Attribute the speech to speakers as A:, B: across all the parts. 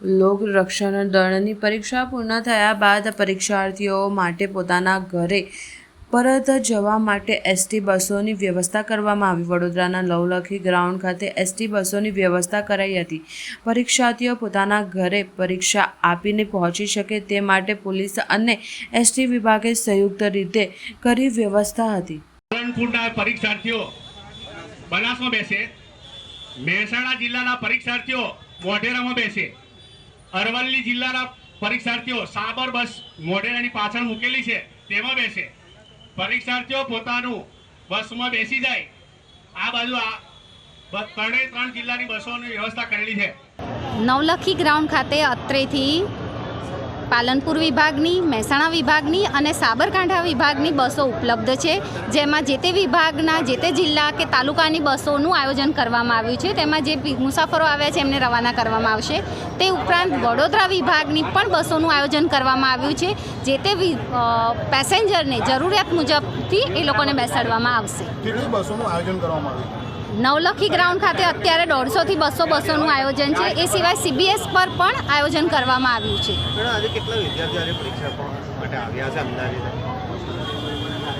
A: લોક રક્ષણ દળની પરીક્ષા પૂર્ણ થયા બાદ પરીક્ષાર્થીઓ માટે પોતાના ઘરે પરત જવા માટે એસટી બસોની વ્યવસ્થા કરવામાં આવી. વડોદરાના લવલખી ગ્રાઉન્ડ ખાતે એસટી બસોની વ્યવસ્થા કરાઈ હતી. પરીક્ષાર્થીઓ પોતાના ઘરે પરીક્ષા આપીને પહોંચી શકે તે માટે પોલીસ અને એસટી વિભાગે સંયુક્ત રીતે કરી વ્યવસ્થા હતી.
B: પરીક્ષાર્થીઓ બનાસમાં બેસે. મહેસાણા જિલ્લાના પરીક્ષાર્થીઓ મોઢેરામાં બેસે. અરવલ્લી જિલ્લાના પરીક્ષાર્થીઓ સાબર બસ મોઢેરાની પાછળ મૂકેલી છે. તેમાં બેસે. પરીક્ષાર્થીઓ પોતાનું બસમાં બેસી જાય. આ બાજુ આ ત્રણે ત્રણ જિલ્લાની બસોની વ્યવસ્થા કરેલી છે.
C: નવલખી ગ્રાઉન્ડ ખાતે અત્રેથી પાલનપુર વિભાગની મહેસાણા વિભાગની અને સાબરકાંઠા વિભાગની બસો ઉપલબ્ધ છે. જેમાં જે તે વિભાગના જે તે જિલ્લા કે તાલુકાની બસોનું આયોજન કરવામાં આવ્યું છે. તેમાં જે મુસાફરો આવ્યા છે એમને રવાના કરવામાં આવશે. તે ઉપરાંત વડોદરા વિભાગની પણ બસોનું આયોજન કરવામાં આવ્યું છે. જે તે વિ- પેસેન્જરને જરૂરિયાત મુજબથી એ લોકોને બેસાડવામાં આવશે.
D: કેટલી બસોનું આયોજન કરવામાં આવ્યું?
C: નવલખી ગ્રાઉન્ડ ખાતે અત્યારે દોઢસોથી બસો બસોનું આયોજન છે. એ સિવાય સીબીએસ પર પણ આયોજન કરવામાં આવ્યું છે.
E: મેડમ આજે કેટલા વિદ્યાર્થીઓ આજે પરીક્ષા માટે આવ્યા છે અંદાજે?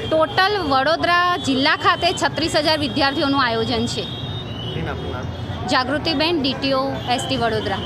C: ટોટલ વડોદરા જિલ્લા ખાતે છત્રીસ હજાર વિદ્યાર્થીઓનું આયોજન છે. જાગૃતિબેન ડીટીઓ એસટી વડોદરા.